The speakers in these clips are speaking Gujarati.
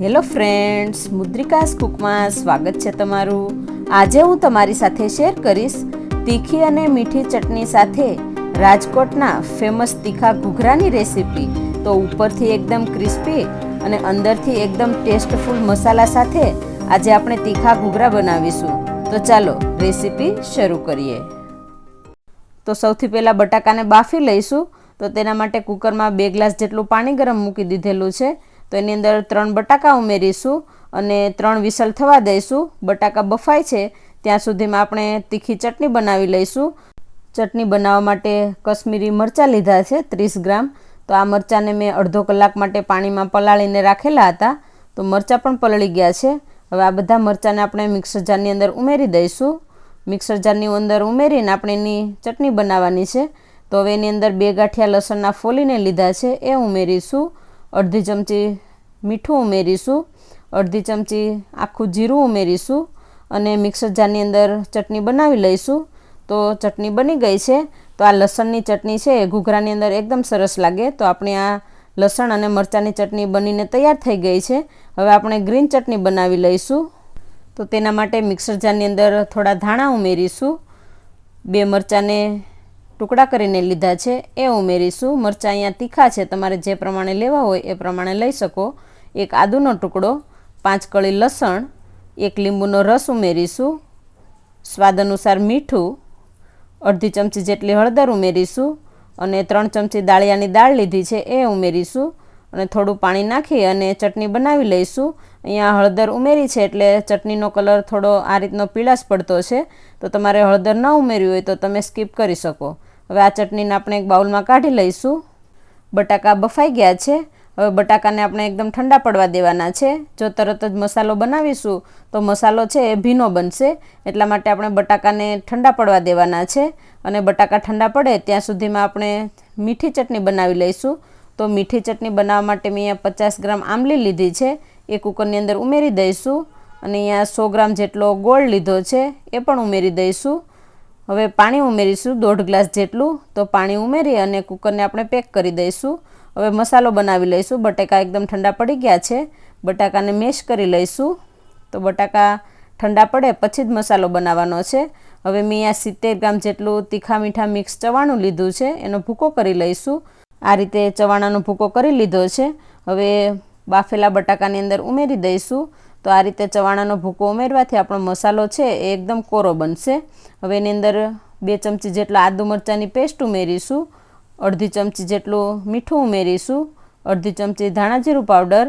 હેલો ફ્રેન્ડ્સ, મુદ્રિકાસ કુકમાં સ્વાગત છે તમારું. આજે હું તમારી સાથે શેર કરીશ તીખી અને મીઠી ચટણી સાથે રાજકોટના ફેમસ તીખા ઘૂઘરાની રેસીપી. તો ઉપરથી એકદમ ક્રિસ્પી અને અંદરથી એકદમ ટેસ્ટફુલ મસાલા સાથે આજે આપણે તીખા ઘૂઘરા બનાવીશું. તો ચાલો, રેસીપી શરૂ કરીએ. તો સૌથી પહેલાં બટાકાને બાફી લઈશું. તો તેના માટે કુકરમાં બે ગ્લાસ જેટલું પાણી ગરમ મૂકી દીધેલું છે. તો એની અંદર ત્રણ બટાકા ઉમેરીશું અને ત્રણ વિસલ થવા દઈશું. બટાકા બફાય છે, ત્યાં સુધીમાં આપણે તીખી ચટણી બનાવી લઈશું. ચટણી બનાવવા માટે કશ્મીરી મરચાં લીધા છે, ત્રીસ ગ્રામ. તો આ મરચાંને મેં અડધો કલાક માટે પાણીમાં પલાળીને રાખેલા હતા. તો મરચાં પણ પલળી ગયા છે. હવે આ બધા મરચાંને આપણે મિક્સર જારની અંદર ઉમેરી દઈશું. મિક્સર જારની અંદર ઉમેરીને આપણે એની ચટણી બનાવવાની છે. તો હવે એની અંદર બે ગાંઠિયા લસણના ફોલીને લીધા છે, એ ઉમેરીશું. અડધી ચમચી મીઠું ઉમેરીશું, અડધી ચમચી આખું જીરું ઉમેરીશું અને મિક્સર જારની અંદર ચટણી બનાવી લઈશું. તો ચટણી બની ગઈ છે. તો આ લસણની ચટણી છે એ ઘૂઘરાની અંદર એકદમ સરસ લાગે. તો આપણે આ લસણ અને મરચાંની ચટણી બનીને તૈયાર થઈ ગઈ છે. હવે આપણે ગ્રીન ચટણી બનાવી લઈશું. તો તેના માટે મિક્સર જારની અંદર થોડા ધાણા ઉમેરીશું. બે મરચાંને ટુકડા કરીને લીધા છે, એ ઉમેરીશું. મરચાં અહીંયા તીખા છે, તમારે જે પ્રમાણે લેવા હોય એ પ્રમાણે લઈ શકો. એક આદુનો ટુકડો, પાંચ કળી લસણ, એક લીંબુનો રસ ઉમેરીશું. સ્વાદ અનુસાર મીઠું, અડધી ચમચી જેટલી હળદર ઉમેરીશું અને ત્રણ ચમચી દાળિયાની દાળ લીધી છે, એ ઉમેરીશું. અને થોડું પાણી નાખી અને ચટણી બનાવી લઈશું. અહીંયા હળદર ઉમેરી છે એટલે ચટણીનો કલર થોડો આ રીતનો પીળાશ પડતો છે. તો તમારે હળદર ન ઉમેર્યું હોય તો તમે સ્કીપ કરી શકો. હવે આ ચટણીને આપણે એક બાઉલમાં કાઢી લઈશું. બટાકા બફાઈ ગયા છે. હવે બટાકાને આપણે એકદમ ઠંડા પડવા દેવાના છે. જો તરત જ મસાલો બનાવીશું, તો મસાલો છે એ ભીનો બનશે. એટલા માટે આપણે બટાકાને ઠંડા પડવા દેવાના છે. અને બટાકા ઠંડા પડે ત્યાં સુધીમાં આપણે મીઠી ચટણી બનાવી લઈશું. તો મીઠી ચટણી બનાવવા માટે મેં અહીંયા પચાસ ગ્રામ આંબલી લીધી છે. એ કુકરની અંદર ઉમેરી દઈશું. અને અહીંયા સો ગ્રામ જેટલો ગોળ લીધો છે, એ પણ ઉમેરી દઈશું. હવે પાણી ઉમેરીશું દોઢ ગ્લાસ જેટલું. તો પાણી ઉમેરી અને કુકરને આપણે પેક કરી દઈશું. હવે મસાલો બનાવી લઈશું. બટાકા એકદમ ઠંડા પડી ગયા છે. બટાકાને મેશ કરી લઈશું. તો બટાકા ઠંડા પડે પછી જ મસાલો બનાવવાનો છે. હવે મેં આ સિત્તેર ગ્રામ જેટલું તીખા મીઠા મિક્સ ચવાણું લીધું છે. એનો ભૂકો કરી લઈશું. આ રીતે ચવાણાનો ભૂકો કરી લીધો છે. હવે બાફેલા બટાકાની અંદર ઉમેરી દઈશું. તો આ રીતે ચવાણાનો ભૂકો ઉમેરવાથી આપણો મસાલો છે એ એકદમ કોરો બનશે. હવે એની અંદર બે ચમચી જેટલા આદુ મરચાંની પેસ્ટ ઉમેરીશું, અડધી ચમચી જેટલું મીઠું ઉમેરીશું, અડધી ચમચી ધાણા જીરું પાવડર,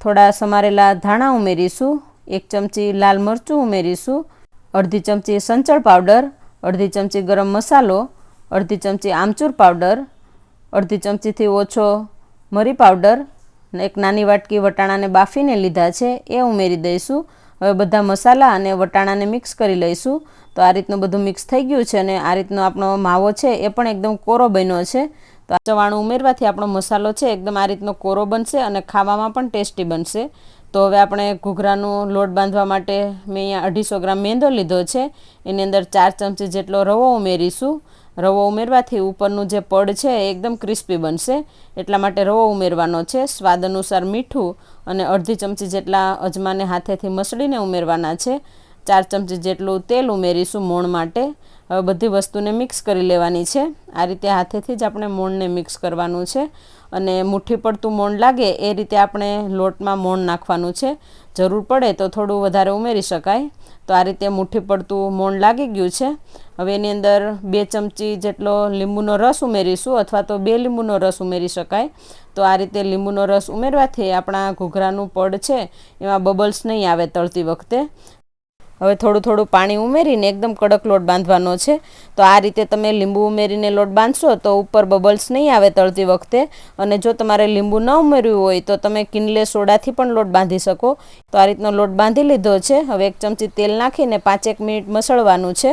થોડા સમારેલા ધાણા ઉમેરીશું, એક ચમચી લાલ મરચું ઉમેરીશું, અડધી ચમચી સંચળ પાવડર, અડધી ચમચી ગરમ મસાલો, અડધી ચમચી આમચૂર પાવડર, અડધી ચમચીથી ઓછો મરી પાવડર એક નાની વાટકી વટાણાને બાફીને લીધા છે, એ ઉમેરી દઈશું. હવે બધા મસાલા અને વટાણાને મિક્સ કરી લઈશું. તો આ રીતનું બધું મિક્સ થઈ ગયું છે અને આ રીતનો આપણો માવો છે, એ પણ એકદમ કોરો બન્યો છે. તો આ ચવાણું ઉમેરવાથી આપણો મસાલો છે, એકદમ આ રીતનો કોરો બનશે અને ખાવામાં પણ ટેસ્ટી બનશે. તો હવે આપણે ઘૂઘરાનો લોટ બાંધવા માટે મેં અહીંયા અઢીસો ગ્રામ મેંદો લીધો છે. એની અંદર ચાર ચમચી જેટલો રવો ઉમેરીશું. રવો ઉમેરવાથી ઉપરનું જે પડ છે એ એકદમ ક્રિસ્પી બનશે. એટલા માટે રવો ઉમેરવાનો છે. સ્વાદ અનુસાર મીઠું અને અડધી ચમચી જેટલા અજમાને હાથેથી મસળીને ઉમેરવાના છે. ચાર ચમચી જેટલું તેલ ઉમેરીશું મોણ માટે. હવે બધી વસ્તુને મિક્સ કરી લેવાની છે. આ રીતે હાથેથી જ આપણે મોણને મિક્સ કરવાનું છે. અને મુઠ્ઠી પડતું મોણ લાગે એ રીતે આપણે લોટમાં મોણ નાખવાનું છે. જરૂર પડે તો થોડું વધારે ઉમેરી શકાય. તો આ રીતે મુઠ્ઠી પડતું મોણ લાગી ગયું છે. હવે એની અંદર બે ચમચી જેટલો લીંબુનો રસ ઉમેરીશું અથવા તો બે લીંબુનો રસ ઉમેરી શકાય. તો આ રીતે લીંબુનો રસ ઉમેરવાથી આપણા ઘૂઘરાનું પડ છે, એમાં બબલ્સ નહીં આવે તળતી વખતે. હવે થોડું થોડું પાણી ઉમેરીને એકદમ કડક લોટ બાંધવાનો છે. તો આ રીતે તમે લીંબુ ઉમેરીને લોટ બાંધશો તો ઉપર બબલ્સ નહીં આવે તળતી વખતે. અને જો તમારે લીંબુ ન ઉમેર્યું હોય તો તમે કિનલે સોડાથી પણ લોટ બાંધી શકો. તો આ રીતનો લોટ બાંધી લીધો છે. હવે એક ચમચી તેલ નાખીને પાંચેક મિનિટ મસળવાનું છે.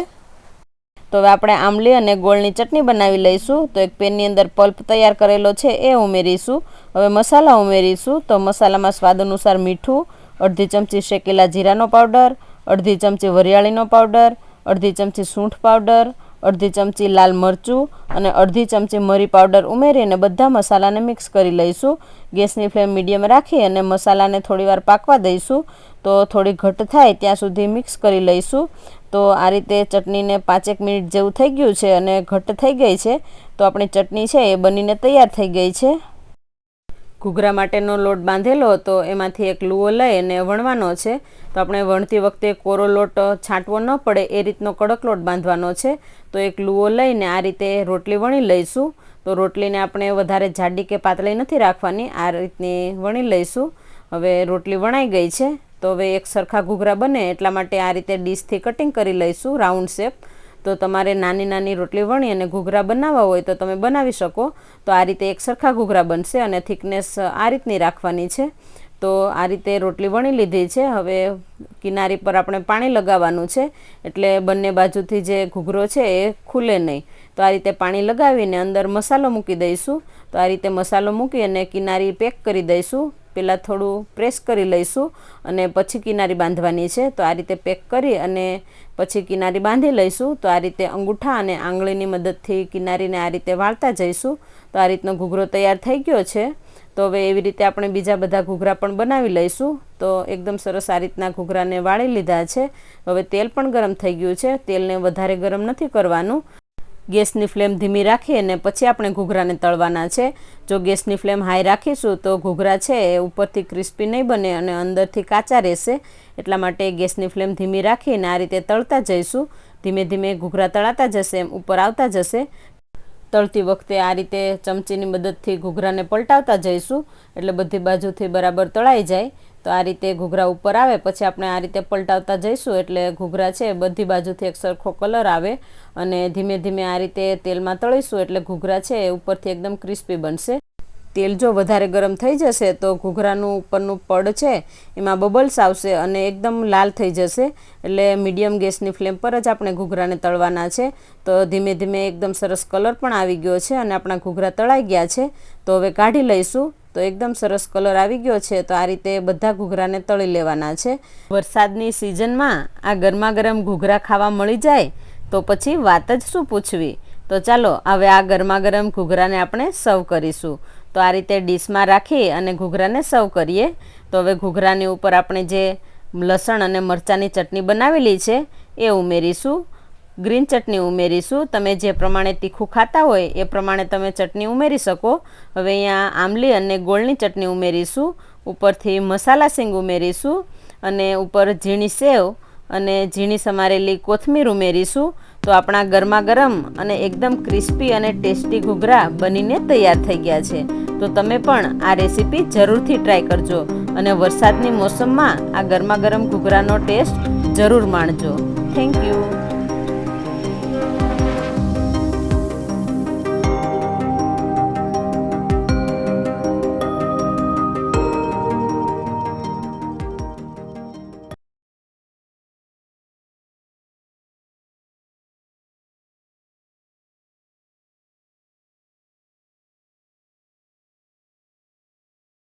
તો હવે આપણે આંબલી અને ગોળની ચટણી બનાવી લઈશું. તો એક પેનની અંદર પલ્પ તૈયાર કરેલો છે, એ ઉમેરીશું. હવે મસાલા ઉમેરીશું. તો મસાલામાં સ્વાદ અનુસાર મીઠું, અડધી ચમચી શેકેલા જીરાનો પાવડર, અડધી ચમચી વરિયાળીનો પાવડર, અડધી ચમચી સૂંઠ પાવડર અડધી ચમચી લાલ મરચું અને અડધી ચમચી મરી પાવડર ઉમેરીને બધા મસાલાને મિક્સ કરી લઈશું. ગેસની ફ્લેમ મીડિયમ રાખી અને મસાલાને થોડીવાર પાકવા દઈશું. તો થોડી ઘટ થાય ત્યાં સુધી મિક્સ કરી લઈશું. તો આ રીતે ચટણીને પાંચેક મિનિટ જેવું થઈ ગયું છે અને ઘટ થઈ ગઈ છે. તો આપણી ચટણી છે એ બનીને તૈયાર થઈ ગઈ છે. ઘૂઘરા માટેનો લોટ બાંધેલો હતો, એમાંથી એક લૂવો લઈ અને વણવાનો છે. તો આપણે વણતી વખતે કોરો લોટ છાંટવો ન પડે, એ રીતનો કડક લોટ બાંધવાનો છે. તો એક લૂવો લઈને આ રીતે રોટલી વણી લઈશું. તો રોટલીને આપણે વધારે જાડી કે પાતળી નથી રાખવાની, આ રીતની વણી લઈશું. હવે રોટલી વણાઈ ગઈ છે. તો હવે એક સરખા ઘૂઘરા બને, એટલા માટે આ રીતે ડીશથી કટિંગ કરી લઈશું, રાઉન્ડ શેપ. તો તમારે નાની નાની રોટલી વણી અને ઘૂઘરા બનાવવા હોય તો તમે બનાવી શકો. તો આ રીતે એક સરખા ઘૂઘરા બનશે અને થિકનેસ આ રીતની રાખવાની છે. તો આ રીતે રોટલી વણી લીધી છે. હવે કિનારી પર આપણે પાણી લગાવવાનું છે. એટલે બંને બાજુથી જે ઘૂઘરો છે એ ખુલે નહીં. તો આ રીતે પાણી લગાવીને અંદર મસાલો મૂકી દઈશું. તો આ રીતે મસાલો મૂકી અને કિનારી પેક કરી દઈશું. પહેલાં થોડું પ્રેસ કરી લઈશું અને પછી કિનારી બાંધવાની છે. તો આ રીતે પેક કરી અને પછી કિનારી બાંધી લઈશું. તો આ રીતે અંગૂઠા અને આંગળીની મદદથી કિનારીને આ રીતે વાળતા જઈશું. તો આ રીતનો ઘૂઘરો તૈયાર થઈ ગયો છે. તો હવે એવી રીતે આપણે બીજા બધા ઘૂઘરા પણ બનાવી લઈશું. તો એકદમ સરસ આ રીતના ઘૂઘરાને વાળી લીધા છે. હવે તેલ પણ ગરમ થઈ ગયું છે. તેલને વધારે ગરમ નથી કરવાનું. ગેસની ફ્લેમ ધીમી રાખી અને પછી આપણે ઘૂઘરાને તળવાના છે. જો ગેસની ફ્લેમ હાઈ રાખીશું તો ઘૂઘરા છે એ ઉપરથી ક્રિસ્પી નહીં બને અને અંદરથી કાચા રહેશે. એટલા માટે ગેસની ફ્લેમ ધીમી રાખીને આ રીતે તળતા જઈશું. ધીમે ધીમે ઘૂઘરા તળાતા જશે, એમ ઉપર આવતા જશે. તળતી વખતે આ રીતે ચમચીની મદદથી ઘૂઘરાને પલટાવતા જઈશું, એટલે બધી બાજુથી બરાબર તળાઈ જાય. તો આ રીતે ઘૂઘરા ઉપર આવે, પછી આપણે આ રીતે પલટાવતા જઈશું, એટલે ઘૂઘરા છે બધી બાજુથી એક સરખો કલર આવે અને ધીમે ધીમે આ રીતે તેલમાં તળીશું, એટલે ઘૂઘરા છે એ ઉપરથી એકદમ ક્રિસ્પી બનશે. તેલ જો વધારે ગરમ થઈ જશે તો ઘૂઘરાનું ઉપરનું પડ છે, એમાં બબલ્સ આવશે અને એકદમ લાલ થઈ જશે. એટલે મીડિયમ ગેસની ફ્લેમ પર જ આપણે ઘૂઘરાને તળવાના છે. તો ધીમે ધીમે એકદમ સરસ કલર પણ આવી ગયો છે અને આપણા ઘૂઘરા તળાઈ ગયા છે. તો હવે કાઢી લઈશું. તો એકદમ સરસ કલર આવી ગયો છે. તો આ રીતે બધા ઘૂઘરાને તળી લેવાના છે. વરસાદની સિઝનમાં આ ગરમા ગરમ ઘૂઘરા ખાવા મળી જાય તો પછી વાત જ શું પૂછવી? તો ચાલો, હવે આ ગરમા ગરમ ઘૂઘરાને આપણે સર્વ કરીશું. તો આ રીતે ડીશમાં રાખી અને ઘૂઘરાને સર્વ કરીએ. તો હવે ઘૂઘરાની ઉપર આપણે જે લસણ અને મરચાંની ચટણી બનાવેલી છે, એ ઉમેરીશું. ગ્રીન ચટણી ઉમેરીશું. તમે જે પ્રમાણે તીખું ખાતા હોય, એ પ્રમાણે તમે ચટણી ઉમેરી શકો. હવે અહીંયા આમલી અને ગોળની ચટણી ઉમેરીશું. ઉપરથી મસાલા સિંગ ઉમેરીશું અને ઉપર ઝીણી સેવ અને ઝીણી સમારેલી કોથમીર ઉમેરીશું. તો આપણા ગરમા ગરમ અને એકદમ ક્રિસ્પી અને ટેસ્ટી ઘૂઘરા બનીને તૈયાર થઈ ગયા છે. તો તમે પણ આ રેસીપી જરૂરથી ટ્રાય કરજો અને વરસાદની મોસમમાં આ ગરમા ગરમ ઘૂઘરાનો ટેસ્ટ જરૂર માણજો. Thank you